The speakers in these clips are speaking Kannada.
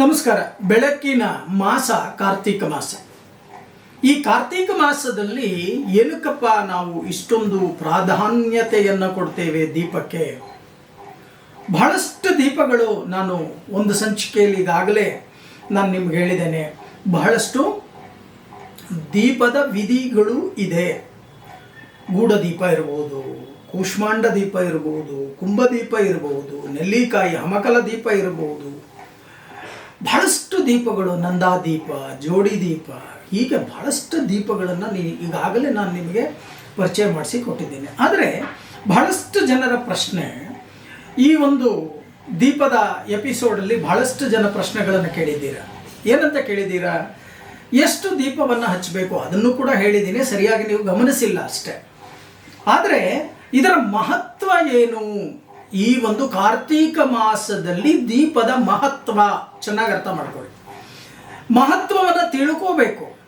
ನಮಸ್ಕಾರ. ಬೆಳಕಿನ ಮಾಸ ಕಾರ್ತೀಕ ಮಾಸ. ಈ ಕಾರ್ತೀಕ ಮಾಸದಲ್ಲಿ ಏನಕ್ಕಪ್ಪ ನಾವು ಇಷ್ಟೊಂದು ಪ್ರಾಧಾನ್ಯತೆಯನ್ನು ಕೊಡ್ತೇವೆ ದೀಪಕ್ಕೆ? ಬಹಳಷ್ಟು ದೀಪಗಳು ನಾನು ಒಂದು ಸಂಚಿಕೆಯಲ್ಲಿ ಈಗಾಗಲೇ ನಾನು ನಿಮ್ಗೆ ಹೇಳಿದ್ದೇನೆ. ಬಹಳಷ್ಟು ದೀಪದ ವಿಧಿಗಳು ಇದೆ. ಗೂಢ ದೀಪ ಇರ್ಬೋದು ಕೂಷ್ಮಾಂಡ ದೀಪ ಇರ್ಬೋದು, ಕುಂಭದೀಪ ಇರ್ಬೋದು, ನೆಲ್ಲಿಕಾಯಿ ಹಮಕಲ ದೀಪ ಇರ್ಬೋದು ಬಹಳಷ್ಟು ದೀಪಗಳು ನಂದಾ ದೀಪ ಜೋಡಿ ದೀಪ ಹೀಗೆ ಬಹಳಷ್ಟು ದೀಪಗಳನ್ನು ನೀ ಈಗಾಗಲೇ ನಾನು ನಿಮಗೆ ಪರಿಚಯ ಮಾಡಿಸಿ ಕೊಟ್ಟಿದ್ದೇನೆ. ಆದರೆ ಬಹಳಷ್ಟು ಜನರ ಪ್ರಶ್ನೆ ಈ ಒಂದು ದೀಪದ ಎಪಿಸೋಡಲ್ಲಿ ಬಹಳಷ್ಟು ಜನ ಪ್ರಶ್ನೆಗಳನ್ನು ಕೇಳಿದ್ದೀರಾ? ಏನಂತ ಕೇಳಿದ್ದೀರಾ? ಎಷ್ಟು ದೀಪವನ್ನು ಹಚ್ಚಬೇಕು ಅದನ್ನು ಕೂಡ ಹೇಳಿದ್ದೀನಿ, ಸರಿಯಾಗಿ ನೀವು ಗಮನಿಸಿಲ್ಲ ಅಷ್ಟೇ. ಆದರೆ ಇದರ ಮಹತ್ವ ಏನು? ಈ ಒಂದು ಕಾರ್ತೀಕ ಮಾಸದಲ್ಲಿ ದೀಪದ ಮಹತ್ವ ಚೆನ್ನಾಗಿ ಅರ್ಥ ಮಾಡ್ಕೊಳ್ಳಿ. ಮಹತ್ವವನ್ನು ತಿಳ್ಕೋಬೇಕು.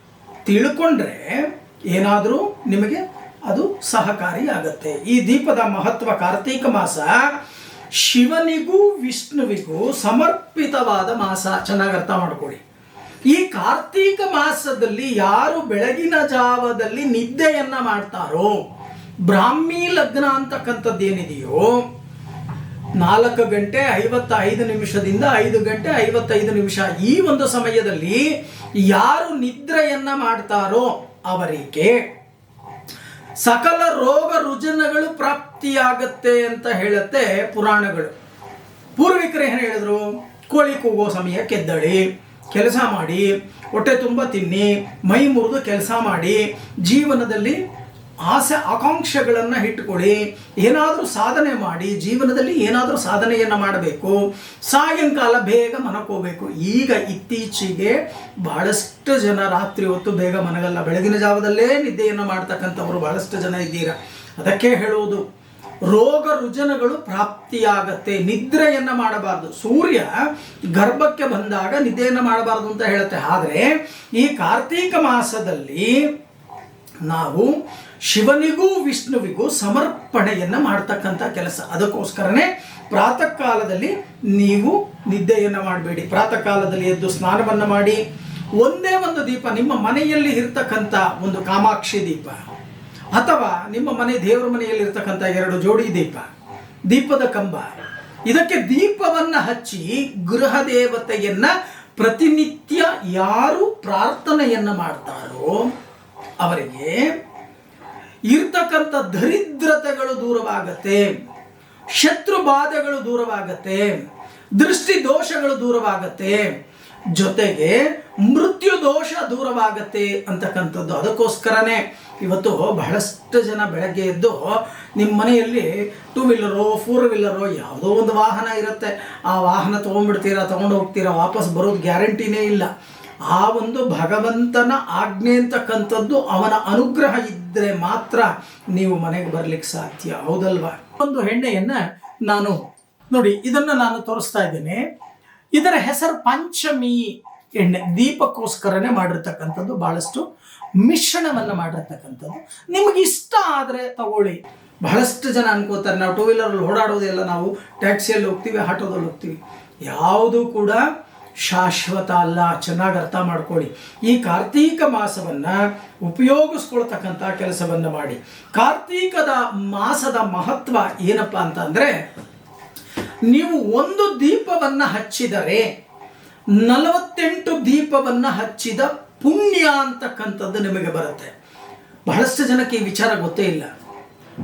ತಿಳ್ಕೊಂಡ್ರೆ ಏನಾದರೂ ನಿಮಗೆ ಅದು ಸಹಕಾರಿಯಾಗತ್ತೆ. ಈ ದೀಪದ ಮಹತ್ವ ಕಾರ್ತೀಕ ಮಾಸ ಶಿವನಿಗೂ ವಿಷ್ಣುವಿಗೂ ಸಮರ್ಪಿತವಾದ ಮಾಸ. ಚೆನ್ನಾಗಿ ಅರ್ಥ ಮಾಡ್ಕೊಳ್ಳಿ. ಈ ಕಾರ್ತೀಕ ಮಾಸದಲ್ಲಿ ಯಾರು ಬೆಳಗಿನ ಜಾವದಲ್ಲಿ ನಿದ್ದೆಯನ್ನ ಮಾಡ್ತಾರೋ, ಬ್ರಾಹ್ಮಿ ಲಗ್ನ ಅಂತಕ್ಕಂಥದ್ದು ಏನಿದೆಯೋ ನಾಲ್ಕು ಗಂಟೆ ಐವತ್ತೈದು ನಿಮಿಷದಿಂದ ಐದು ಗಂಟೆ ಐವತ್ತೈದು ನಿಮಿಷ ಈ ಒಂದು ಸಮಯದಲ್ಲಿ ಯಾರು ನಿದ್ರೆಯನ್ನ ಮಾಡ್ತಾರೋ ಅವರಿಗೆ ಸಕಲ ರೋಗ ರುಜಿನಗಳು ಪ್ರಾಪ್ತಿಯಾಗತ್ತೆ ಅಂತ ಹೇಳುತ್ತೆ ಪುರಾಣಗಳು. ಪೂರ್ವಿಕರು ಏನು ಹೇಳಿದ್ರು? ಕೋಳಿ ಕೂಗೋ ಸಮಯ ಕೆದ್ದಳಿ, ಕೆಲಸ ಮಾಡಿ, ಹೊಟ್ಟೆ ತುಂಬ ತಿನ್ನಿ, ಮೈ ಮುರಿದು ಕೆಲಸ ಮಾಡಿ, ಜೀವನದಲ್ಲಿ ಆಸೆ ಆಕಾಂಕ್ಷೆಗಳನ್ನು ಇಟ್ಟುಕೊಳ್ಳಿ. ಏನಾದರೂ ಸಾಧನೆ ಮಾಡಿ, ಜೀವನದಲ್ಲಿ ಏನಾದರೂ ಸಾಧನೆಯನ್ನು ಮಾಡಬೇಕು. ಸಾಯಂಕಾಲ ಬೇಗ ಮನಕೋಬೇಕು. ಈಗ ಇತ್ತೀಚೆಗೆ ಬಹಳಷ್ಟು ಜನ ರಾತ್ರಿ ಹೊತ್ತು ಬೇಗ ಮನಗಲ್ಲ. ಬೆಳಗಿನ ಜಾವದಲ್ಲೇ ನಿದ್ದೆಯನ್ನು ಮಾಡ್ತಕ್ಕಂಥವ್ರು ಬಹಳಷ್ಟು ಜನ ಇದ್ದೀರಾ. ಅದಕ್ಕೆ ಹೇಳುವುದು, ರೋಗ ರುಜನಗಳು ಪ್ರಾಪ್ತಿಯಾಗತ್ತೆ. ನಿದ್ರೆಯನ್ನ ಮಾಡಬಾರ್ದು. ಸೂರ್ಯ ಗರ್ಭಕ್ಕೆ ಬಂದಾಗ ನಿದ್ದೆಯನ್ನು ಮಾಡಬಾರ್ದು ಅಂತ ಹೇಳುತ್ತೆ. ಆದರೆ ಈ ಕಾರ್ತೀಕ ಮಾಸದಲ್ಲಿ ನಾವು ಶಿವನಿಗೂ ವಿಷ್ಣುವಿಗೂ ಸಮರ್ಪಣೆಯನ್ನು ಮಾಡ್ತಕ್ಕಂಥ ಕೆಲಸ. ಅದಕ್ಕೋಸ್ಕರನೇ ಪ್ರಾತಃ ಕಾಲದಲ್ಲಿ ನೀವು ನಿದ್ದೆಯನ್ನು ಮಾಡಬೇಡಿ. ಪ್ರಾತಃ ಕಾಲದಲ್ಲಿ ಎದ್ದು ಸ್ನಾನವನ್ನು ಮಾಡಿ. ಒಂದೇ ಒಂದು ದೀಪ ನಿಮ್ಮ ಮನೆಯಲ್ಲಿ ಇರ್ತಕ್ಕಂಥ ಒಂದು ಕಾಮಾಕ್ಷಿ ದೀಪ. ಅಥವಾ ನಿಮ್ಮ ಮನೆ ದೇವರ ಮನೆಯಲ್ಲಿ ಇರ್ತಕ್ಕಂಥ ಎರಡು ಜೋಡಿ ದೀಪ. ದೀಪದ ಕಂಬ. ಇದಕ್ಕೆ ದೀಪವನ್ನು ಹಚ್ಚಿ ಗೃಹ ದೇವತೆಯನ್ನ ಪ್ರತಿನಿತ್ಯ ಯಾರು ಪ್ರಾರ್ಥನೆಯನ್ನ ಮಾಡ್ತಾರೋ ಅವರಿಗೆ ಇರ್ತಕ್ಕಂಥ ದರಿದ್ರತೆಗಳು ದೂರವಾಗತ್ತೆ, ಶತ್ರು ಬಾಧೆಗಳು ದೂರವಾಗತ್ತೆ, ದೃಷ್ಟಿ ದೋಷಗಳು ದೂರವಾಗತ್ತೆ, ಜೊತೆಗೆ ಮೃತ್ಯು ದೋಷ ದೂರವಾಗತ್ತೆ ಅಂತಕ್ಕಂಥದ್ದು. ಅದಕ್ಕೋಸ್ಕರನೇ ಇವತ್ತು ಬಹಳಷ್ಟು ಜನ ಬೆಳಗ್ಗೆ ಎದ್ದು ನಿಮ್ಮ ಮನೆಯಲ್ಲಿ ಟೂ ವೀಲರೋ ಫೋರ್ ವೀಲರೋ ಯಾವುದೋ ಒಂದು ವಾಹನ ಇರುತ್ತೆ. ಆ ವಾಹನ ತೊಗೊಂಡ್ಬಿಡ್ತೀರಾ, ತೊಗೊಂಡು ಹೋಗ್ತೀರಾ, ವಾಪಸ್ ಬರೋದು ಗ್ಯಾರಂಟಿನೇ ಇಲ್ಲ. ಆ ಒಂದು ಭಗವಂತನ ಆಜ್ಞೆ ಅಂತಕ್ಕಂಥದ್ದು ಅವನ ಅನುಗ್ರಹ ಇದ್ದರೆ ಮಾತ್ರ ನೀವು ಮನೆಗೆ ಬರ್ಲಿಕ್ಕೆ ಸಾಧ್ಯ, ಹೌದಲ್ವಾ? ಒಂದು ಹೆಣ್ಣೆಯನ್ನ ನಾನು ನೋಡಿ, ಇದನ್ನ ನಾನು ತೋರಿಸ್ತಾ ಇದ್ದೇನೆ. ಇದರ ಹೆಸರು ಪಂಚಮಿ ಎಣ್ಣೆ ದೀಪಕ್ಕೋಸ್ಕರನೇ ಮಾಡಿರ್ತಕ್ಕಂಥದ್ದು ಬಹಳಷ್ಟು ಮಿಶ್ರಣವನ್ನು ಮಾಡಿರ್ತಕ್ಕಂಥದ್ದು. ನಿಮಗೆ ಇಷ್ಟ ಆದರೆ ತಗೊಳ್ಳಿ. ಬಹಳಷ್ಟು ಜನ ಅನ್ಕೋತಾರೆ, ನಾವು ಟೂ ವೀಲರಲ್ಲಿ ಓಡಾಡೋದೆಲ್ಲ ನಾವು ಟ್ಯಾಕ್ಸಿಯಲ್ಲಿ ಹೋಗ್ತೀವಿ, ಆಟೋದಲ್ಲಿ ಹೋಗ್ತೀವಿ. ಯಾವುದು ಕೂಡ ಶಾಶ್ವತ ಅಲ್ಲ, ಚೆನ್ನಾಗಿ ಅರ್ಥ ಮಾಡ್ಕೊಳ್ಳಿ. ಈ ಕಾರ್ತೀಕ ಮಾಸವನ್ನ ಉಪಯೋಗಿಸ್ಕೊಳ್ತಕ್ಕಂಥ ಕೆಲಸವನ್ನು ಮಾಡಿ. ಕಾರ್ತೀಕದ ಮಾಸದ ಮಹತ್ವ ಏನಪ್ಪ ಅಂತಂದರೆ, ನೀವು ಒಂದು ದೀಪವನ್ನು ಹಚ್ಚಿದರೆ, ನಲವತ್ತೆಂಟು ದೀಪವನ್ನು ಹಚ್ಚಿದ ಪುಣ್ಯ ಅಂತಕ್ಕಂಥದ್ದು ನಿಮಗೆ ಬರುತ್ತೆ. ಬಹಳಷ್ಟು ಜನಕ್ಕೆ ಈ ವಿಚಾರ ಗೊತ್ತೇ ಇಲ್ಲ.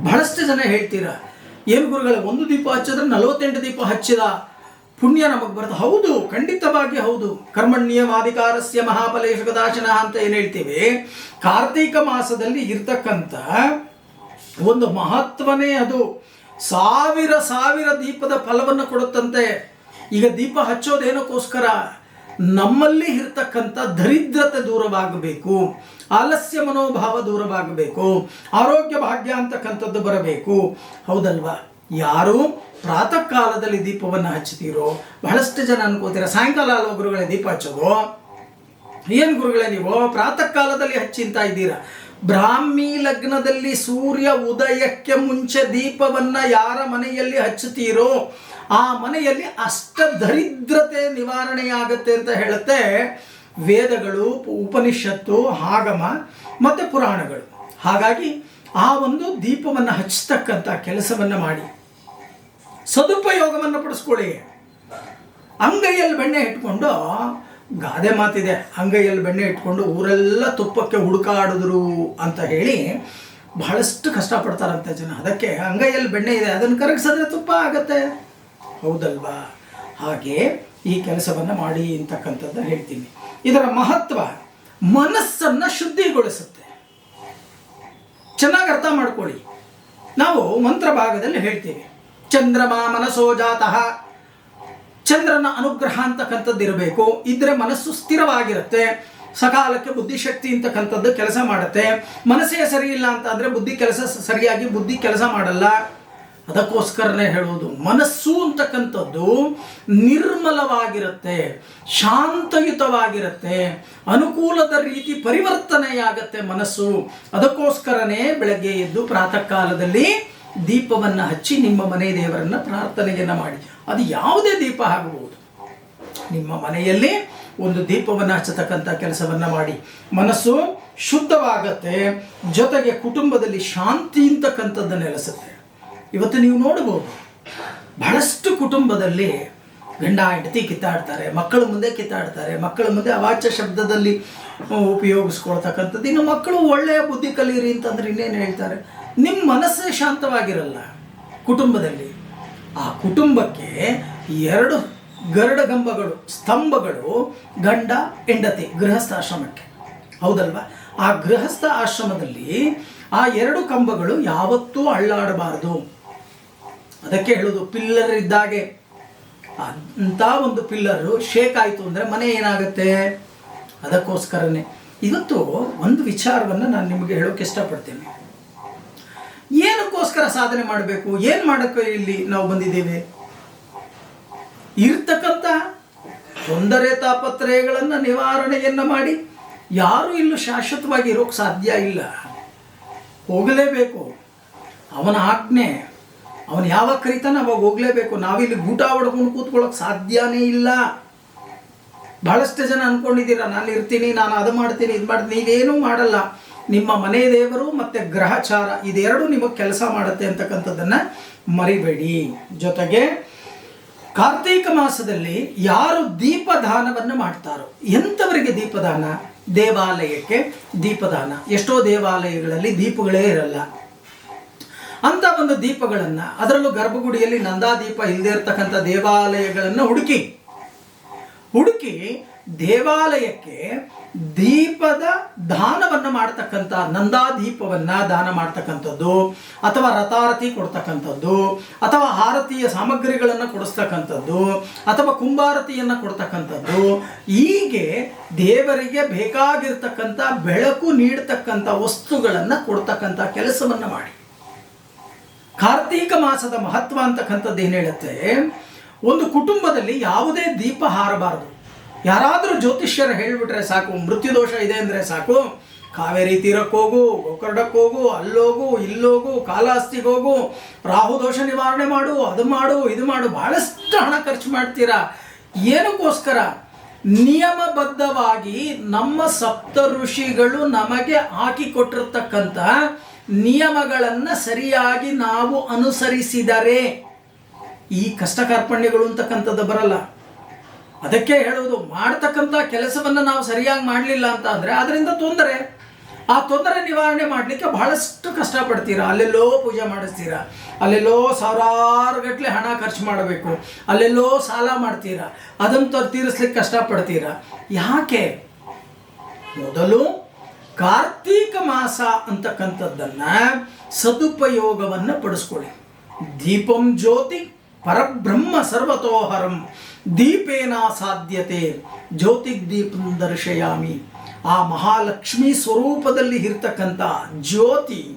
ಬಹಳಷ್ಟು ಜನ ಹೇಳ್ತೀರಾ, ಏನು ಗುರುಗಳ, ಒಂದು ದೀಪ ಹಚ್ಚಿದ್ರೆ ನಲವತ್ತೆಂಟು ದೀಪ ಹಚ್ಚಿದ ಪುಣ್ಯ ನಮಗೆ ಬರುತ್ತೆ ಹೌದು, ಖಂಡಿತವಾಗಿ ಹೌದು. ಕರ್ಮಣ್ಯವಾಧಿಕಾರಸ್ಯ ಮಹಾಬಲೇಶ ಕದಾಶನ ಅಂತ ಏನು ಹೇಳ್ತೀವಿ? ಕಾರ್ತೀಕ ಮಾಸದಲ್ಲಿ ಇರ್ತಕ್ಕಂಥ ಒಂದು ಮಹತ್ವನೇ ಅದು. ಸಾವಿರ ಸಾವಿರ ದೀಪದ ಫಲವನ್ನು ಕೊಡುತ್ತಂತೆ. ಈಗ ದೀಪ ಹಚ್ಚೋದೇನಕ್ಕೋಸ್ಕರ ನಮ್ಮಲ್ಲಿ ಇರ್ತಕ್ಕಂಥ ದರಿದ್ರತೆ ದೂರವಾಗಬೇಕು. ಆಲಸ್ಯ ಮನೋಭಾವ ದೂರವಾಗಬೇಕು. ಆರೋಗ್ಯ ಭಾಗ್ಯ ಅಂತಕ್ಕಂಥದ್ದು ಬರಬೇಕು. ಹೌದಲ್ವಾ? ಯಾರು? ಪ್ರಾತಃ ಕಾಲದಲ್ಲಿ ದೀಪವನ್ನು ಹಚ್ತೀರೋ ಬಹಳಷ್ಟು ಜನ ಅನ್ಕೋತೀರ. ಸಾಯಂಕಾಲ ಅಲ್ವ ಗುರುಗಳೇ ದೀಪ ಹಚ್ಚೋದು. ಏನು ಗುರುಗಳೇ ನೀವು? ಪ್ರಾತಃ ಕಾಲದಲ್ಲಿ ಹಚ್ಚಿಂತ ಇದ್ದೀರಾ? ಬ್ರಾಹ್ಮಿ ಲಗ್ನದಲ್ಲಿ ಸೂರ್ಯ ಉದಯಕ್ಕೆ ಮುಂಚೆ ದೀಪವನ್ನ ಯಾರ ಮನೆಯಲ್ಲಿ ಹಚ್ಚುತ್ತೀರೋ? ಆ ಮನೆಯಲ್ಲಿ ಅಷ್ಟ ದರಿದ್ರತೆ ನಿವಾರಣೆಯಾಗತ್ತೆ ಅಂತ ಹೇಳುತ್ತೆ ವೇದಗಳು, ಉಪನಿಷತ್ತು ಆಗಮ ಮತ್ತು ಪುರಾಣಗಳು. ಹಾಗಾಗಿ ಆ ಒಂದು ದೀಪವನ್ನು ಹಚ್ಚತಕ್ಕಂಥ ಕೆಲಸವನ್ನು ಮಾಡಿ. ಸದುಪಯೋಗವನ್ನು ಪಡಿಸ್ಕೊಳ್ಳಿ. ಅಂಗೈಯಲ್ಲಿ ಬೆಣ್ಣೆ ಇಟ್ಕೊಂಡು, ಗಾದೆ ಮಾತಿದೆ, ಅಂಗೈಯಲ್ಲಿ ಬೆಣ್ಣೆ ಇಟ್ಕೊಂಡು ಊರೆಲ್ಲ ತುಪ್ಪಕ್ಕೆ ಹುಡುಕಾಡಿದ್ರು ಅಂತ ಹೇಳಿ ಬಹಳಷ್ಟು ಕಷ್ಟಪಡ್ತಾರಂತೆ ಜನ. ಅದಕ್ಕೆ ಅಂಗೈಯಲ್ಲಿ ಬೆಣ್ಣೆ ಇದೆ, ಅದನ್ನು ಕರಗಿಸಿದ್ರೆ ತುಪ್ಪ ಆಗತ್ತೆ. ಹೌದಲ್ವಾ? ಹಾಗೆ ಈ ಕೆಲಸವನ್ನು ಮಾಡಿ ಅಂತಕ್ಕಂಥದ್ದು ಹೇಳ್ತೀನಿ. ಇದರ ಮಹತ್ವ, ಮನಸ್ಸನ್ನು ಶುದ್ಧಿಗೊಳಿಸುತ್ತೆ. ಚೆನ್ನಾಗಿ ಅರ್ಥ ಮಾಡ್ಕೊಳ್ಳಿ. ನಾವು ಮಂತ್ರ ಭಾಗದಲ್ಲಿ ಹೇಳ್ತೀವಿ. ಚಂದ್ರಮ ಮನಸ್ಸೋ ಜಾತಃ. ಚಂದ್ರನ ಅನುಗ್ರಹ ಅಂತಕ್ಕಂಥದ್ದು ಇರಬೇಕು ಇದ್ರೆ ಮನಸ್ಸು ಸ್ಥಿರವಾಗಿರುತ್ತೆ. ಸಕಾಲಕ್ಕೆ ಬುದ್ಧಿಶಕ್ತಿ ಅಂತಕ್ಕಂಥದ್ದು ಕೆಲಸ ಮಾಡುತ್ತೆ. ಮನಸ್ಸೇ ಸರಿ ಇಲ್ಲ ಅಂತ ಬುದ್ಧಿ ಕೆಲಸ ಸರಿಯಾಗಿ ಬುದ್ಧಿ ಕೆಲಸ ಮಾಡಲ್ಲ. ಅದಕ್ಕೋಸ್ಕರನೇ ಹೇಳುವುದು, ಮನಸ್ಸು ಅಂತಕ್ಕಂಥದ್ದು ನಿರ್ಮಲವಾಗಿರುತ್ತೆ, ಶಾಂತಯುತವಾಗಿರುತ್ತೆ, ಅನುಕೂಲದ ರೀತಿ ಪರಿವರ್ತನೆಯಾಗತ್ತೆ ಮನಸ್ಸು. ಅದಕ್ಕೋಸ್ಕರನೇ ಬೆಳಗ್ಗೆ ಎದ್ದು ಪ್ರಾತಃ ಕಾಲದಲ್ಲಿ ದೀಪವನ್ನು ಹಚ್ಚಿ ನಿಮ್ಮ ಮನೆ ದೇವರನ್ನು ಪ್ರಾರ್ಥನೆಯನ್ನು ಮಾಡಿ. ಅದು ಯಾವುದೇ ದೀಪ ಆಗಬಹುದು ನಿಮ್ಮ ಮನೆಯಲ್ಲಿ ಒಂದು ದೀಪವನ್ನು ಹಚ್ಚತಕ್ಕಂಥ ಕೆಲಸವನ್ನು ಮಾಡಿ. ಮನಸ್ಸು ಶುದ್ಧವಾಗತ್ತೆ, ಜೊತೆಗೆ ಕುಟುಂಬದಲ್ಲಿ ಶಾಂತಿ ಅಂತಕ್ಕಂಥದ್ದು ನೆಲೆಸುತ್ತೆ. ಇವತ್ತು ನೀವು ನೋಡಬಹುದು, ಬಹಳಷ್ಟು ಕುಟುಂಬದಲ್ಲಿ ಗಂಡ, ಹೆಂಡತಿ ಕಿತ್ತಾಡ್ತಾರೆ, ಮಕ್ಕಳ ಮುಂದೆ ಕಿತ್ತಾಡ್ತಾರೆ, ಮಕ್ಕಳ ಮುಂದೆ ಅವಾಚ್ಯ ಶಬ್ದದಲ್ಲಿ ಉಪಯೋಗಿಸ್ಕೊಳ್ತಕ್ಕಂಥದ್ದು. ಇನ್ನು ಮಕ್ಕಳು ಒಳ್ಳೆಯ ಬುದ್ಧಿ ಕಲಿಯಿರಿ ಅಂತಂದ್ರೆ ಇನ್ನೇನು ಹೇಳ್ತಾರೆ? ನಿಮ್ಮ ಮನಸ್ಸೇ ಶಾಂತವಾಗಿರಲ್ಲ ಕುಟುಂಬದಲ್ಲಿ. ಆ ಕುಟುಂಬಕ್ಕೆ ಎರಡು ಗರುಡಗಂಬಗಳು, ಸ್ತಂಭಗಳು, ಗಂಡ, ಹೆಂಡತಿ, ಗೃಹಸ್ಥ ಆಶ್ರಮಕ್ಕೆ. ಹೌದಲ್ವಾ? ಆ ಗೃಹಸ್ಥ ಆಶ್ರಮದಲ್ಲಿ ಆ ಎರಡು ಕಂಬಗಳು ಯಾವತ್ತೂ ಅಳ್ಳಾಡಬಾರದು. ಅದಕ್ಕೆ ಹೇಳೋದು ಪಿಲ್ಲರ್ ಇದ್ದಾಗೆ. ಅಂತ ಒಂದು ಪಿಲ್ಲರು ಶೇಕ್ ಆಯಿತು ಅಂದರೆ ಮನೆ ಏನಾಗುತ್ತೆ? ಅದಕ್ಕೋಸ್ಕರನೇ. ಇವತ್ತು ಒಂದು ವಿಚಾರವನ್ನು ನಾನು ನಿಮಗೆ ಹೇಳೋಕೆ ಇಷ್ಟಪಡ್ತೀನಿ. ಏನಕ್ಕೋಸ್ಕರ ಸಾಧನೆ ಮಾಡಬೇಕು? ಏನು ಮಾಡೋಕ್ಕೆ ಇಲ್ಲಿ ನಾವು ಬಂದಿದ್ದೇವೆ? ಇರ್ತಕ್ಕಂಥ ತೊಂದರೆ ತಾಪತ್ರಯಗಳನ್ನು ನಿವಾರಣೆಯನ್ನು ಮಾಡಿ ಯಾರೂ ಇಲ್ಲೂ ಶಾಶ್ವತವಾಗಿ ಇರೋಕ್ಕೆ ಸಾಧ್ಯ ಇಲ್ಲ. ಹೋಗಲೇಬೇಕು. ಅವನ ಆಜ್ಞೆ, ಅವನು ಯಾವಾಗ ಕರಿತಾನೆ ಅವಾಗ ಹೋಗಲೇಬೇಕು. ನಾವಿಲ್ಲಿ ಗೂಟ ಹೊಡ್ಕೊಂಡು ಕೂತ್ಕೊಳ್ಳೋಕೆ ಸಾಧ್ಯನೇ ಇಲ್ಲ. ಭಾಳಷ್ಟು ಜನ ಅಂದ್ಕೊಂಡಿದ್ದೀರ ನಾನು ಇರ್ತೀನಿ ನಾನು ಅದು ಮಾಡ್ತೀನಿ, ಇದು ಮಾಡ್ತೀನಿ ನೀವೇನೂ ಮಾಡಲ್ಲ. ನಿಮ್ಮ ಮನೆ ದೇವರು ಮತ್ತು ಗ್ರಹಚಾರ ಇದೆರಡು ನಿಮಗೆ ಕೆಲಸ ಮಾಡುತ್ತೆ ಅಂತಕ್ಕಂಥದ್ದನ್ನು ಮರಿಬೇಡಿ. ಜೊತೆಗೆ ಕಾರ್ತೀಕ ಮಾಸದಲ್ಲಿ ಯಾರು ದೀಪದಾನವನ್ನು ಮಾಡ್ತಾರೋ, ಎಂಥವರಿಗೆ ದೀಪದಾನ? ದೇವಾಲಯಕ್ಕೆ ದೀಪದಾನ. ಎಷ್ಟೋ ದೇವಾಲಯಗಳಲ್ಲಿ ದೀಪಗಳೇ ಇರಲ್ಲ. ಅಂತ ಒಂದು ದೀಪಗಳನ್ನು, ಅದರಲ್ಲೂ ಗರ್ಭಗುಡಿಯಲ್ಲಿ ನಂದಾದೀಪ ಇಲ್ಲದೆ ಇರತಕ್ಕಂಥ ದೇವಾಲಯಗಳನ್ನು ಹುಡುಕಿ ಹುಡುಕಿ ದೇವಾಲಯಕ್ಕೆ ದೀಪದ ದಾನವನ್ನು ಮಾಡ್ತಕ್ಕಂಥ ನಂದಾ ದೀಪವನ್ನು ದಾನ ಮಾಡ್ತಕ್ಕಂಥದ್ದು, ಅಥವಾ ರಥಾರತಿ ಕೊಡ್ತಕ್ಕಂಥದ್ದು, ಅಥವಾ ಆರತಿಯ ಸಾಮಗ್ರಿಗಳನ್ನು ಕೊಡಿಸ್ತಕ್ಕಂಥದ್ದು, ಅಥವಾ ಕುಂಭಾರತಿಯನ್ನು ಕೊಡ್ತಕ್ಕಂಥದ್ದು, ಹೀಗೆ ದೇವರಿಗೆ ಬೇಕಾಗಿರ್ತಕ್ಕಂಥ ಬೆಳಕು ನೀಡ್ತಕ್ಕಂಥ ವಸ್ತುಗಳನ್ನು ಕೊಡ್ತಕ್ಕಂಥ ಕೆಲಸವನ್ನು ಮಾಡಿ. ಕಾರ್ತೀಕ ಮಾಸದ ಮಹತ್ವ ಅಂತಕ್ಕಂಥದ್ದು ಏನು ಹೇಳುತ್ತೆ? ಒಂದು ಕುಟುಂಬದಲ್ಲಿ ಯಾವುದೇ ದೀಪ ಹಾರಬಾರದು. ಯಾರಾದರೂ ಜ್ಯೋತಿಷ್ಯರು ಹೇಳಿಬಿಟ್ರೆ ಸಾಕು ಮೃತ್ಯು ದೋಷ ಇದೆ ಅಂದರೆ ಸಾಕು. ಕಾವೇರಿ ತೀರಕ್ಕೆ ಹೋಗು, ಗೋಕರ್ಣಕ್ಕೆ ಹೋಗು, ಅಲ್ಲೋಗು, ಇಲ್ಲೋಗು, ಕಾಲಾಸ್ತಿಗೆ ಹೋಗು, ರಾಹು ದೋಷ ನಿವಾರಣೆ ಮಾಡು, ಅದು ಮಾಡು, ಇದು ಮಾಡು ಭಾಳಷ್ಟು ಹಣ ಖರ್ಚು ಮಾಡ್ತೀರಾ? ಏನಕ್ಕೋಸ್ಕರ? ನಿಯಮಬದ್ಧವಾಗಿ ನಮ್ಮ ಸಪ್ತ ಋಷಿಗಳು ನಮಗೆ ಹಾಕಿಕೊಟ್ಟಿರ್ತಕ್ಕಂಥ ನಿಯಮಗಳನ್ನು ಸರಿಯಾಗಿ ನಾವು ಅನುಸರಿಸಿದರೆ ಈ ಕಷ್ಟ ಕಾರ್ಪಣ್ಯಗಳು ಅಂತಕ್ಕಂಥದ್ದು ಬರಲ್ಲ. ಅದಕ್ಕೆ ಹೇಳುವುದು, ಮಾಡ್ತಕ್ಕಂಥ ಕೆಲಸವನ್ನು ನಾವು ಸರಿಯಾಗಿ ಮಾಡಲಿಲ್ಲ ಅಂತ ಅಂದರೆ ಅದರಿಂದ ತೊಂದರೆ. ಆ ತೊಂದರೆ ನಿವಾರಣೆ ಮಾಡಲಿಕ್ಕೆ ಬಹಳಷ್ಟು ಕಷ್ಟಪಡ್ತೀರಾ? ಅಲ್ಲೆಲ್ಲೋ ಪೂಜೆ ಮಾಡಿಸ್ತೀರಾ? ಅಲ್ಲೆಲ್ಲೋ ಸಾವಿರಾರು ಗಟ್ಟಲೆ ಹಣ ಖರ್ಚು ಮಾಡಬೇಕು. ಅಲ್ಲೆಲ್ಲೋ ಸಾಲ ಮಾಡ್ತೀರಾ? ಅದನ್ನು ತೀರಿಸ್ಲಿಕ್ಕೆ ಕಷ್ಟಪಡ್ತೀರಾ? ಯಾಕೆ? ಮೊದಲು ಕಾರ್ತೀಕ ಮಾಸ ಅಂತಕ್ಕಂಥದ್ದನ್ನು ಸದುಪಯೋಗವನ್ನು ಪಡಿಸ್ಕೊಳ್ಳಿ. ದೀಪಂ ಜ್ಯೋತಿ. ಪರಬ್ರಹ್ಮ ಸರ್ವತೋಹರಂ, ದೀಪೇನ ಸಾಧ್ಯತೆ ಜ್ಯೋತಿಗ್ ದೀಪಂ ದರ್ಶಯಾಮಿ. ಆ ಮಹಾಲಕ್ಷ್ಮಿ ಸ್ವರೂಪದಲ್ಲಿ ಇರ್ತಕ್ಕಂಥ ಜ್ಯೋತಿ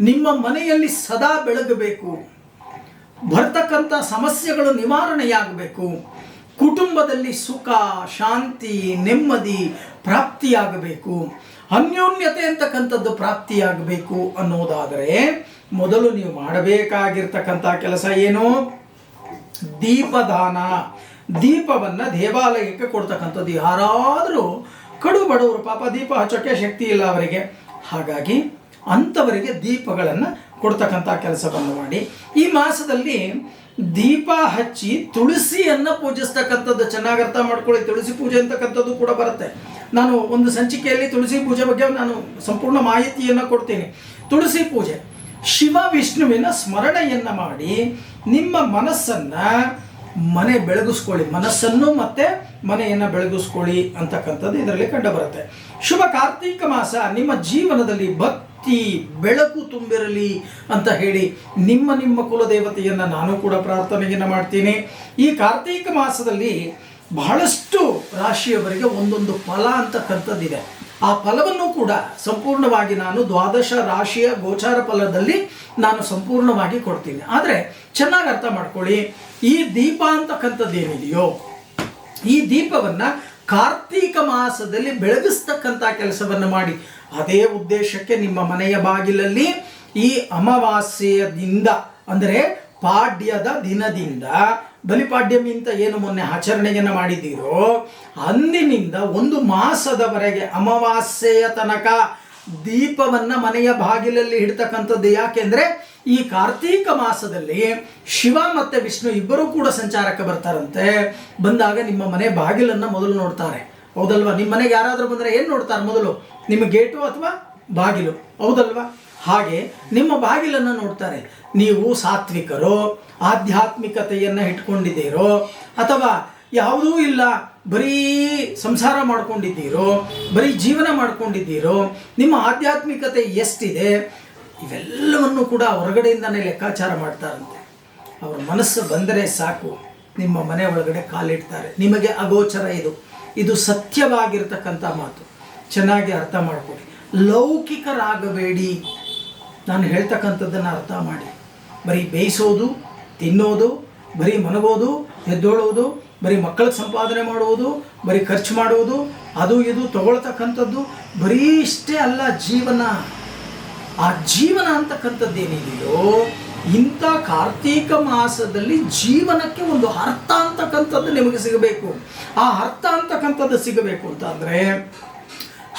ನಿಮ್ಮ ಮನೆಯಲ್ಲಿ ಸದಾ ಬೆಳಗಬೇಕು. ಬರ್ತಕ್ಕಂಥ ಸಮಸ್ಯೆಗಳು ನಿವಾರಣೆಯಾಗಬೇಕು. ಕುಟುಂಬದಲ್ಲಿ ಸುಖ, ಶಾಂತಿ, ನೆಮ್ಮದಿ ಪ್ರಾಪ್ತಿಯಾಗಬೇಕು. ಅನ್ಯೋನ್ಯತೆ ಅಂತಕ್ಕಂಥದ್ದು ಪ್ರಾಪ್ತಿಯಾಗಬೇಕು ಅನ್ನೋದಾದರೆ ಮೊದಲು ನೀವು ಮಾಡಬೇಕಾಗಿರ್ತಕ್ಕಂಥ ಕೆಲಸ ಏನು? ದೀಪದಾನ. ದೀಪವನ್ನು ದೇವಾಲಯಕ್ಕೆ ಕೊಡ್ತಕ್ಕಂಥದ್ದು. ಯಾರಾದರೂ ಕಡು ಬಡವರು ಪಾಪ ದೀಪ ಹಚ್ಚೋಕ್ಕೆ ಶಕ್ತಿ ಇಲ್ಲ ಅವರಿಗೆ. ಹಾಗಾಗಿ ಅಂಥವರಿಗೆ ದೀಪಗಳನ್ನು ಕೊಡ್ತಕ್ಕಂಥ ಕೆಲಸವನ್ನು ಮಾಡಿ. ಈ ಮಾಸದಲ್ಲಿ ದೀಪ ಹಚ್ಚಿ ತುಳಸಿಯನ್ನು ಪೂಜಿಸ್ತಕ್ಕಂಥದ್ದು ಚೆನ್ನಾಗಿ ಅರ್ಥ ಮಾಡ್ಕೊಳ್ಳಿ. ತುಳಸಿ ಪೂಜೆ ಅಂತಕ್ಕಂಥದ್ದು ಕೂಡ ಬರುತ್ತೆ. ನಾನು ಒಂದು ಸಂಚಿಕೆಯಲ್ಲಿ ತುಳಸಿ ಪೂಜೆ ಬಗ್ಗೆ ನಾನು ಸಂಪೂರ್ಣ ಮಾಹಿತಿಯನ್ನು ಕೊಡ್ತೀನಿ. ತುಳಸಿ ಪೂಜೆ. ಶಿವ ವಿಷ್ಣುವಿನ ಸ್ಮರಣೆಯನ್ನು ಮಾಡಿ ನಿಮ್ಮ ಮನಸ್ಸನ್ನು ಮನೆ ಬೆಳಗಿಸ್ಕೊಳ್ಳಿ. ಮನಸ್ಸನ್ನು ಮತ್ತೆ ಮನೆಯನ್ನು ಬೆಳಗಿಸ್ಕೊಳ್ಳಿ ಅಂತಕ್ಕಂಥದ್ದು ಇದರಲ್ಲಿ ಕಂಡು ಬರುತ್ತೆ. ಶುಭ ಕಾರ್ತೀಕ ಮಾಸ, ನಿಮ್ಮ ಜೀವನದಲ್ಲಿ ಭಕ್ತಿ, ಬೆಳಕು ತುಂಬಿರಲಿ ಅಂತ ಹೇಳಿ ನಿಮ್ಮ ನಿಮ್ಮ ಕುಲದೇವತೆಯನ್ನು ನಾನು ಕೂಡ ಪ್ರಾರ್ಥನೆಯನ್ನು ಮಾಡ್ತೀನಿ. ಈ ಕಾರ್ತೀಕ ಮಾಸದಲ್ಲಿ ಬಹಳಷ್ಟು ರಾಶಿಯವರಿಗೆ ಒಂದೊಂದು ಫಲ ಅಂತಕ್ಕಂಥದ್ದಿದೆ. ಆ ಫಲವನ್ನು ಕೂಡ ಸಂಪೂರ್ಣವಾಗಿ ನಾನು ದ್ವಾದಶ ರಾಶಿಯ ಗೋಚಾರ ಫಲದಲ್ಲಿ ನಾನು ಸಂಪೂರ್ಣವಾಗಿ ಕೊಡ್ತೀನಿ. ಆದರೆ ಚೆನ್ನಾಗಿ ಅರ್ಥ ಮಾಡ್ಕೊಳ್ಳಿ. ಈ ದೀಪ ಅಂತಕ್ಕಂಥದ್ದು ಏನಿದೆಯೋ ಈ ದೀಪವನ್ನು ಕಾರ್ತೀಕ ಮಾಸದಲ್ಲಿ ಬೆಳಗಿಸ್ತಕ್ಕಂಥ ಕೆಲಸವನ್ನು ಮಾಡಿ. ಅದೇ ಉದ್ದೇಶಕ್ಕೆ ನಿಮ್ಮ ಮನೆಯ ಬಾಗಿಲಲ್ಲಿ ಈ ಅಮಾವಾಸ್ಯದಿಂದ ಅಂದರೆ ಪಾಡ್ಯದ ದಿನದಿಂದ ಬಲಿಪಾಡ್ಯಮಿ ಅಂತ ಏನು ಮೊನ್ನೆ ಆಚರಣೆಯನ್ನು ಮಾಡಿದ್ದೀರೋ, ಅಂದಿನಿಂದ ಒಂದು ಮಾಸದವರೆಗೆ ಅಮಾವಾಸ್ಯೆಯ ತನಕ ದೀಪವನ್ನು ಮನೆಯ ಬಾಗಿಲಲ್ಲಿ ಇಡ್ತಕ್ಕಂಥದ್ದು ಯಾಕೆಂದರೆ, ಈ ಕಾರ್ತೀಕ ಮಾಸದಲ್ಲಿ ಶಿವ ಮತ್ತು ವಿಷ್ಣು ಇಬ್ಬರೂ ಕೂಡ ಸಂಚಾರಕ್ಕೆ ಬರ್ತಾರಂತೆ. ಬಂದಾಗ ನಿಮ್ಮ ಮನೆ ಬಾಗಿಲನ್ನು ಮೊದಲು ನೋಡ್ತಾರೆ. ಹೌದಲ್ವಾ? ನಿಮ್ಮ ಮನೆಗೆ ಯಾರಾದರೂ ಬಂದರೆ ಏನು ನೋಡ್ತಾರೆ ಮೊದಲು? ನಿಮ್ಮ ಗೇಟು ಅಥವಾ ಬಾಗಿಲು? ಹೌದಲ್ವಾ? ಹಾಗೆ ನಿಮ್ಮ ಬಾಗಿಲನ್ನು ನೋಡ್ತಾರೆ. ನೀವು ಸಾತ್ವಿಕರೋ, ಆಧ್ಯಾತ್ಮಿಕತೆಯನ್ನು ಇಟ್ಕೊಂಡಿದ್ದೀರೋ, ಅಥವಾ ಯಾವುದೂ ಇಲ್ಲ, ಬರೀ ಸಂಸಾರ ಮಾಡ್ಕೊಂಡಿದ್ದೀರೋ, ಬರೀ ಜೀವನ ಮಾಡ್ಕೊಂಡಿದ್ದೀರೋ, ನಿಮ್ಮ ಆಧ್ಯಾತ್ಮಿಕತೆ ಎಷ್ಟಿದೆ, ಇವೆಲ್ಲವನ್ನು ಕೂಡ ಹೊರಗಡೆಯಿಂದನೇ ಲೆಕ್ಕಾಚಾರ ಮಾಡ್ತಾರಂತೆ. ಅವ್ರ ಮನಸ್ಸು ಬಂದರೆ ಸಾಕು. ನಿಮ್ಮ ಮನೆ ಒಳಗಡೆ ಕಾಲಿಡ್ತಾರೆ. ನಿಮಗೆ ಅಗೋಚರ ಇದು. ಇದು ಸತ್ಯವಾಗಿರ್ತಕ್ಕಂಥ ಮಾತು. ಚೆನ್ನಾಗಿ ಅರ್ಥ ಮಾಡ್ಕೊಳ್ಳಿ. ಲೌಕಿಕರಾಗಬೇಡಿ. ನಾನು ಹೇಳ್ತಕ್ಕಂಥದ್ದನ್ನು ಅರ್ಥ ಮಾಡಿ. ಬರೀ ಬೇಯಿಸೋದು, ತಿನ್ನೋದು, ಬರೀ ಮನಗೋದು, ಎದ್ದೋಳೋದು, ಬರೀ ಮಕ್ಕಳಿಗೆ ಸಂಪಾದನೆ ಮಾಡುವುದು, ಬರೀ ಖರ್ಚು ಮಾಡುವುದು, ಅದು ಇದು ತಗೊಳ್ತಕ್ಕಂಥದ್ದು ಬರೀ ಇಷ್ಟೇ ಅಲ್ಲ ಜೀವನ. ಆ ಜೀವನ ಅಂತಕ್ಕಂಥದ್ದೇನಿದೆಯೋ, ಇಂಥ ಕಾರ್ತೀಕ ಮಾಸದಲ್ಲಿ ಜೀವನಕ್ಕೆ ಒಂದು ಅರ್ಥ ಅಂತಕ್ಕಂಥದ್ದು ನಿಮಗೆ ಸಿಗಬೇಕು. ಆ ಅರ್ಥ ಅಂತಕ್ಕಂಥದ್ದು ಸಿಗಬೇಕು ಅಂತ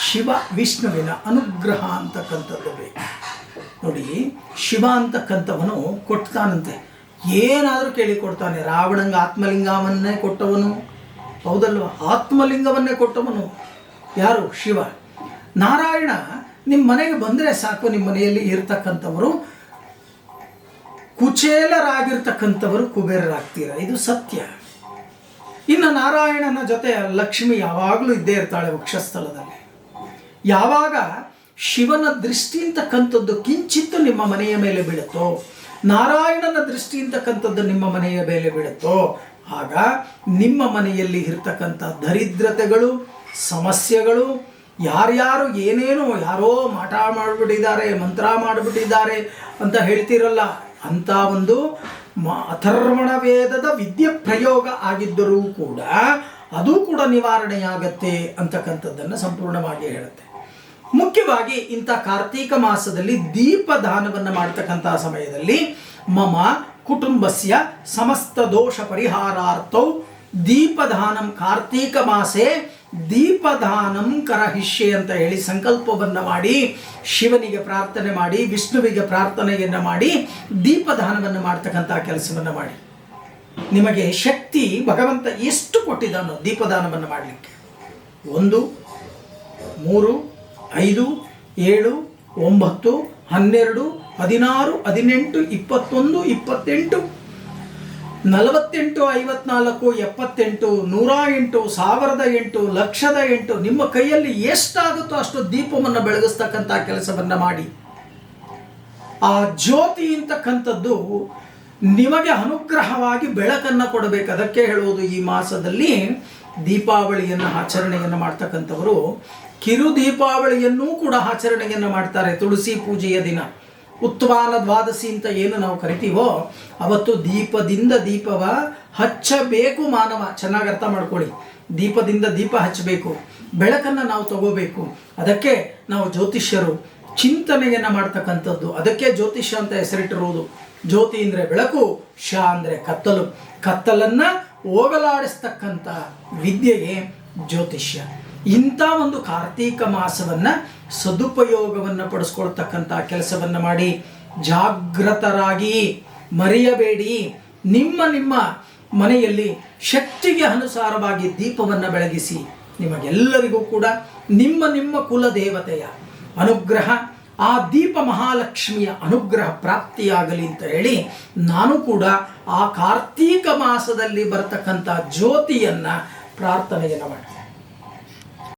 ಶಿವ, ವಿಷ್ಣುವಿನ ಅನುಗ್ರಹ ಅಂತಕ್ಕಂಥದ್ದು ಬೇಕು. ನೋಡಿ, ಶಿವ ಅಂತಕ್ಕಂಥವನು ಕೊಡ್ತಾನಂತೆ ಏನಾದರೂ ಕೇಳಿ ಕೊಡ್ತಾನೆ. ರಾವಣಂಗೆ ಆತ್ಮಲಿಂಗವನ್ನೇ ಕೊಟ್ಟವನು. ಹೌದಲ್ವ? ಆತ್ಮಲಿಂಗವನ್ನೇ ಕೊಟ್ಟವನು. ಯಾರು? ಶಿವ. ನಾರಾಯಣ ನಿಮ್ಮ ಮನೆಗೆ ಬಂದರೆ ಸಾಕು. ನಿಮ್ಮ ಮನೆಯಲ್ಲಿ ಇರ್ತಕ್ಕಂಥವರು ಕುಚೇಲರಾಗಿರ್ತಕ್ಕಂಥವರು ಕುಬೇರರಾಗ್ತೀರ? ಇದು ಸತ್ಯ. ಇನ್ನು ನಾರಾಯಣನ ಜೊತೆ ಲಕ್ಷ್ಮಿ ಯಾವಾಗಲೂ ಇದ್ದೇ ಇರ್ತಾಳೆ ವೃಕ್ಷಸ್ಥಳದಲ್ಲಿ. ಯಾವಾಗ ಶಿವನ ದೃಷ್ಟಿ ಅಂತಕ್ಕಂಥದ್ದು ಕಿಂಚಿತ್ತು ನಿಮ್ಮ ಮನೆಯ ಮೇಲೆ ಬೀಳುತ್ತೋ? ನಾರಾಯಣನ ದೃಷ್ಟಿ ಅಂತಕ್ಕಂಥದ್ದು ನಿಮ್ಮ ಮನೆಯ ಮೇಲೆ ಬೀಳುತ್ತೋ? ಆಗ ನಿಮ್ಮ ಮನೆಯಲ್ಲಿ ಇರ್ತಕ್ಕಂಥ ದರಿದ್ರತೆಗಳು, ಸಮಸ್ಯೆಗಳು, ಯಾರ್ಯಾರು ಏನೇನೋ ಯಾರೋ ಮಾಟ ಮಾಡಿಬಿಟ್ಟಿದ್ದಾರೆ, ಮಂತ್ರ ಮಾಡಿಬಿಟ್ಟಿದ್ದಾರೆ ಅಂತ ಹೇಳ್ತಿರಲ್ಲ ಅಂತ ಒಂದು ಅಥರ್ವಣ ವೇದದ ವಿದ್ಯೆ ಪ್ರಯೋಗ ಆಗಿದ್ದರೂ ಕೂಡ ಅದು ಕೂಡ ನಿವಾರಣೆಯಾಗತ್ತೆ ಅಂತಕ್ಕಂಥದ್ದನ್ನು ಸಂಪೂರ್ಣವಾಗಿ ಹೇಳುತ್ತೆ. ಮುಖ್ಯವಾಗಿ ಇಂಥ ಕಾರ್ತೀಕ ಮಾಸದಲ್ಲಿ ದೀಪದಾನವನ್ನು ಮಾಡ್ತಕ್ಕಂಥ ಸಮಯದಲ್ಲಿ ಮಮ ಕುಟುಂಬಸ್ಯ ಸಮಸ್ತ ದೋಷ ಪರಿಹಾರಾರ್ಥೌ ದೀಪದಾನಂ ಕಾರ್ತೀಕ ಮಾಸೆ ದೀಪದಾನಂ ಕರಹಿಷ್ಯೆ ಅಂತ ಹೇಳಿ ಸಂಕಲ್ಪವನ್ನು ಮಾಡಿ, ಶಿವನಿಗೆ ಪ್ರಾರ್ಥನೆ ಮಾಡಿ, ವಿಷ್ಣುವಿಗೆ ಪ್ರಾರ್ಥನೆಯನ್ನು ಮಾಡಿ, ದೀಪದಾನವನ್ನು ಮಾಡ್ತಕ್ಕಂಥ ಕೆಲಸವನ್ನು ಮಾಡಿ. ನಿಮಗೆ ಶಕ್ತಿ ಭಗವಂತ ಎಷ್ಟು ಕೊಟ್ಟಿದ್ದಾನೋ ದೀಪದಾನವನ್ನು ಮಾಡಲಿಕ್ಕೆ. ಒಂದು, ಮೂರು ಐದು, ಏಳು, ಒಂಬತ್ತು, ಹನ್ನೆರಡು, ಹದಿನಾರು, ಹದಿನೆಂಟು, ಇಪ್ಪತ್ತೊಂದು, ಇಪ್ಪತ್ತೆಂಟು, ನಲವತ್ತೆಂಟು, ಐವತ್ನಾಲ್ಕು, ಎಪ್ಪತ್ತೆಂಟು, ನೂರ ಎಂಟು, ಸಾವಿರದ ಎಂಟು, ಲಕ್ಷದ ಎಂಟು. ನಿಮ್ಮ ಕೈಯಲ್ಲಿ ಎಷ್ಟಾಗುತ್ತೋ ಅಷ್ಟು ದೀಪವನ್ನು ಬೆಳಗಿಸ್ತಕ್ಕಂಥ ಕೆಲಸವನ್ನು ಮಾಡಿ. ಆ ಜ್ಯೋತಿ ಅಂತಕ್ಕಂಥದ್ದು ನಿಮಗೆ ಅನುಗ್ರಹವಾಗಿ ಬೆಳಕನ್ನು ಕೊಡಬೇಕು. ಅದಕ್ಕೆ ಹೇಳುವುದು ಈ ಮಾಸದಲ್ಲಿ ದೀಪಾವಳಿಯನ್ನು ಆಚರಣೆಯನ್ನು ಮಾಡ್ತಕ್ಕಂಥವರು ಕಿರು ದೀಪಾವಳಿಯನ್ನೂ ಕೂಡ ಆಚರಣೆಯನ್ನು ಮಾಡ್ತಾರೆ. ತುಳಸಿ ಪೂಜೆಯ ದಿನ. ಉತ್ವಾನ ದ್ವಾದಶಿ ಅಂತ ಏನು ನಾವು ಕರಿತೀವೋ, ಅವತ್ತು ದೀಪದಿಂದ ದೀಪವ ಹಚ್ಚಬೇಕು ಮಾನವ. ಚೆನ್ನಾಗಿ ಅರ್ಥ ಮಾಡ್ಕೊಳ್ಳಿ. ದೀಪದಿಂದ ದೀಪ ಹಚ್ಚಬೇಕು. ಬೆಳಕನ್ನು ನಾವು ತಗೋಬೇಕು. ಅದಕ್ಕೆ ನಾವು ಜ್ಯೋತಿಷ್ಯರು ಚಿಂತನೆಯನ್ನು ಮಾಡ್ತಕ್ಕಂಥದ್ದು. ಅದಕ್ಕೆ ಜ್ಯೋತಿಷ್ಯ ಅಂತ ಹೆಸರಿಟ್ಟಿರುವುದು. ಜ್ಯೋತಿ ಅಂದರೆ ಬೆಳಕು, ಶ ಅಂದರೆ ಕತ್ತಲು. ಕತ್ತಲನ್ನು ಹೋಗಲಾಡಿಸ್ತಕ್ಕಂಥ ವಿದ್ಯೆಗೆ ಜ್ಯೋತಿಷ್ಯ. ಇಂಥ ಒಂದು ಕಾರ್ತೀಕ ಮಾಸವನ್ನು ಸದುಪಯೋಗವನ್ನು ಪಡಿಸ್ಕೊಳ್ತಕ್ಕಂಥ ಕೆಲಸವನ್ನು ಮಾಡಿ ಜಾಗೃತರಾಗಿ ಮರೆಯಬೇಡಿ. ನಿಮ್ಮ ನಿಮ್ಮ ಮನೆಯಲ್ಲಿ ಶಕ್ತಿಗೆ ಅನುಸಾರವಾಗಿ ದೀಪವನ್ನು ಬೆಳಗಿಸಿ ನಿಮಗೆಲ್ಲರಿಗೂ ಕೂಡ ನಿಮ್ಮ ನಿಮ್ಮ ಕುಲದೇವತೆಯ ಅನುಗ್ರಹ, ಆ ದೀಪ ಮಹಾಲಕ್ಷ್ಮಿಯ ಅನುಗ್ರಹ ಪ್ರಾಪ್ತಿಯಾಗಲಿ ಅಂತ ಹೇಳಿ ನಾನು ಕೂಡ ಆ ಕಾರ್ತೀಕ ಮಾಸದಲ್ಲಿ ಬರತಕ್ಕಂಥ ಜ್ಯೋತಿಯನ್ನು ಪ್ರಾರ್ಥನೆಯನ್ನು ಮಾಡಿ